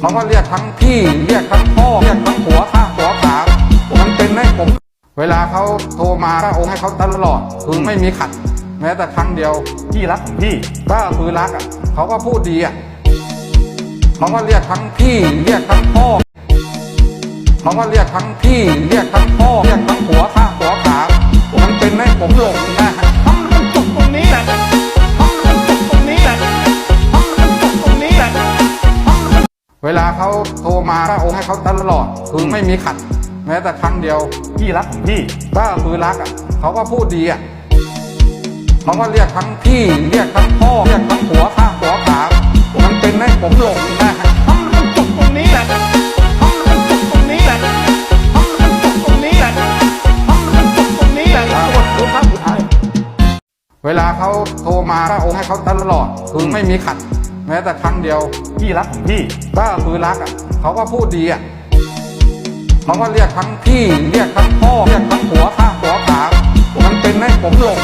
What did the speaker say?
เขาก็เรียกทั้งพี่เรียกทั้งพ่อเรียกทั้งหัวข้าหัวขามันเป็นให้ผม เวลาเขาโทรมาก็โอนให้เขาตลอดคือไม่มีขัด แม้แต่ครั้งเดียวพี่รักของพี่ก็คือรักอะเขาก็พูดดีอะเขาก็เรียกทั้งพี่เรียกทั้งพ่อเขาก็เรียกทั้งพี่เรียกทั้งพ่อเรียกทั้งหัว เวลาเขาโทรมาก็โอนให้เขาตลอดคือไม่มีขัด แม้แต่ครั้งเดียว พี่รักของพี่ ก็คือรักอะเขาก็พูดดีอะเขาก็เรียกทั้งพี่เรียกทั้งพ่อเรียกทั้งหัวข้างหัวขามันเป็นให้ผมหลงนะทำให้มันจบตรงนี้แหละทำให้มันจบตรงนี้แหละทำให้มันจบตรงนี้แหละทำให้มันจบตรงนี้แหละกดดูครับสุดท้ายเวลาเขาโทรมาก็โอนให้เขาตลอดคือไม่มีขัด แม้แต่ครั้งเดียว พี่รักของพี่ก็คือรักอะเขาก็พูดดีอะเขาก็เรียกทั้งพี่ เรียกทั้งพ่อ เรียกทั้งหัวข้าหัวขามันเป็นให้ผมหลง